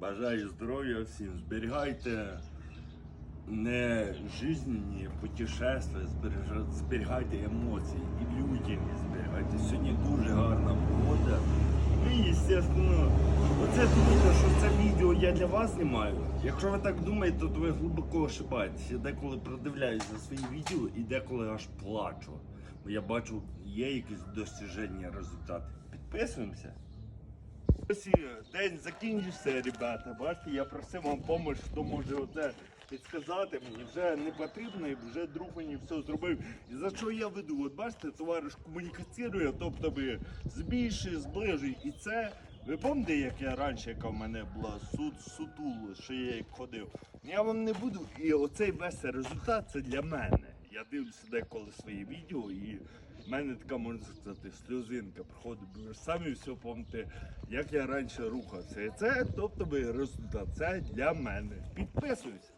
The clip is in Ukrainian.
Бажаю здоров'я всім. Зберігайте не жизненні путешествия, зберігайте емоції і людяні зберігайте. Сьогодні дуже гарна погода. Ну і, звісно, оце думаєте, що це відео я для вас знімаю. Якщо ви так думаєте, то ви глибоко ошибаєтесь. Я деколи продивляюсь за свої відео і деколи аж плачу. Бо я бачу, є якісь досяження, результати. Підписуємося. Ось день закінчився, ребята. Бачите, я просив вам допомогу, хто може оце підсказати мені. Вже не потрібно, і вже друг мені все зробив. І за що я веду? От бачите, товариш комунікацірує, тобто ви збільшує, зближує. І це. Ви пам'ятаєте, як я раніше, яка в мене була суд, сутул, що я як ходив. Я вам не буду. І оцей весь результат це для мене. Я дивлюся деколи свої відео і мене така, можна сказати, сльозинка приходить, ви ж самі все помните, як я раніше рухався. І це, тобто, результат, це для мене. Підписуйся.